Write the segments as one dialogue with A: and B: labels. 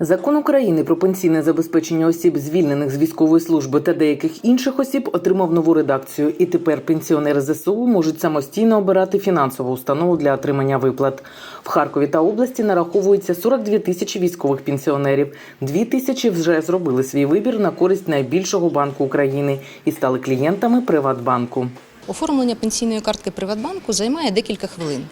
A: Закон України про пенсійне забезпечення осіб, звільнених з військової служби та деяких інших осіб, отримав нову редакцію, і тепер пенсіонери ЗСУ можуть самостійно обирати фінансову установу для отримання виплат. В Харкові та області нараховується 42 тисячі військових пенсіонерів. Дві тисячі вже зробили свій вибір на користь найбільшого банку України і стали клієнтами Приватбанку.
B: Оформлення пенсійної картки Приватбанку займає декілька хвилин.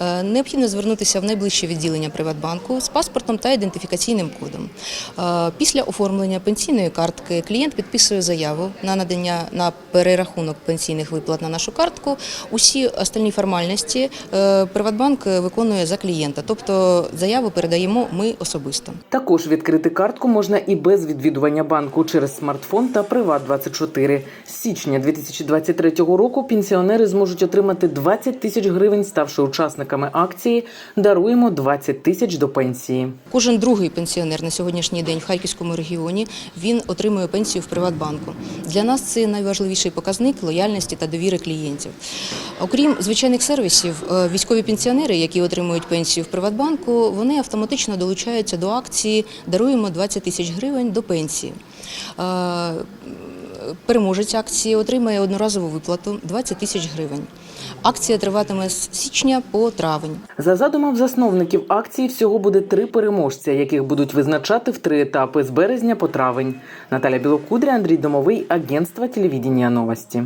B: Е, Необхідно звернутися в найближче відділення Приватбанку з паспортом та ідентифікаційним кодом. Е, Після оформлення пенсійної картки клієнт підписує заяву на надання на перерахунок пенсійних виплат на нашу картку. Усі остальні формальності е, Приватбанк виконує за клієнта, тобто заяву передаємо ми особисто.
A: Також відкрити картку можна і без відвідування банку через смартфон та Приват24. З січня 2023 року пенсіонери зможуть отримати 20 тисяч гривень, ставши учасниками акції Даруємо 20 тисяч до пенсії.
B: Кожен другий пенсіонер на сьогоднішній день в Харківському регіоні він отримує пенсію в Приватбанку. Для нас це найважливіший показник лояльності та довіри клієнтів. Окрім звичайних сервісів, е, військові пенсіонери, які отримують пенсію в Приватбанку, вони автоматично долучаються до акції Даруємо 20 тисяч гривень до пенсії. Переможець акції отримає одноразову виплату 20 тисяч гривень. Акція триватиме з січня по травень.
A: За задумом засновників акції всього буде три переможця, яких будуть визначати в три етапи з березня по травень. Наталя Білокудря, Андрій Домовий, агентство телевідіння новості.